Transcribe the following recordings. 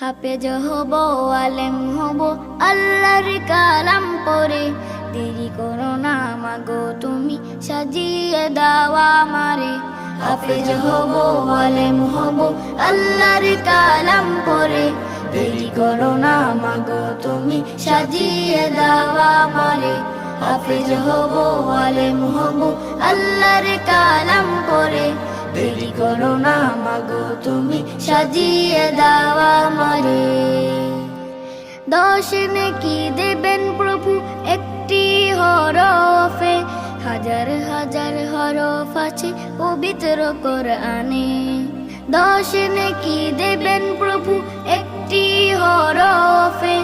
হাফেজ হব, আলেম হব, আল্লাহর কালাম পরে। দেরি করো না মাগো, তুমি সাজিয়ে দাওয়া মারে হাফেজ হব, আলেম হব, আল্লাহর কালাম পরে। দেরি করো না মাগো, তুমি সাজিয়ে দাওয়া মারে হাফেজ হব, আলেম হব, আল্লাহর কালাম পরে। দেরি করো না মাগো, তুমি সাজিয়ে মারে দশ কি দেবেন প্রভু একটি হরফে। হাজার হাজার হরফ আছে পবিত্র কোরআনে। দশ কি দেবেন প্রভু একটি হরফে।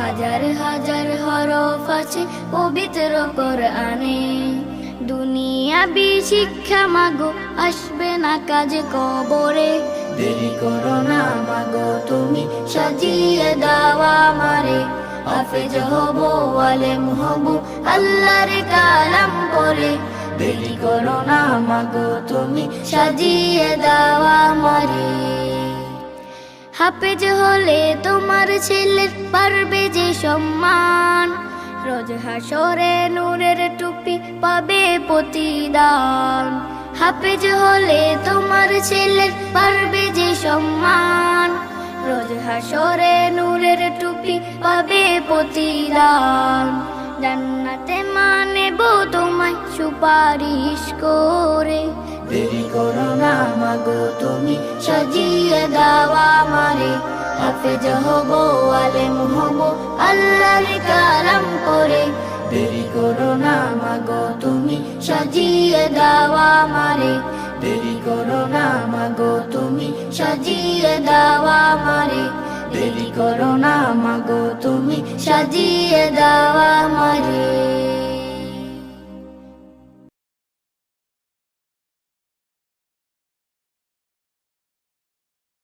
হাজার হাজার হরফ আছে পবিত্র কোরআনে। দুনিয়া বি শিক্ষা মাগো, আসবে না কাজ কবরে। দেরি করো না দাওয়া মারে হাফেজ হব, আলেম হব, আল্লাহর কালাম পরে। দেরি করো না মাগো, তুমি সাজিয়ে দাওয়া মারে হাফেজ হলে তোমার ছেলের পারবে যে সম্মান। রোজ হাসরে নূরের টুপি পাবে প্রতিদান। হাফেজ হলে তোমার ছেলের পারবে যে সম্মান। হাসরে নূরের টুপি পাবে প্রতিদান। জান্নাতে মানেব তোমায় সুপারিশ করে। দেরি করো না মাগো, তুমি সাজিয়ে হাফেজ আলেম আল্লাহর কালাম করে দেরি করো না মাগো, তুমি সাজিয়ে দাওয়া মারে দেরি করো না মাগো, তুমি সাজিয়ে করো না মাগো তুমি সাজিয়ে দাও আমারে।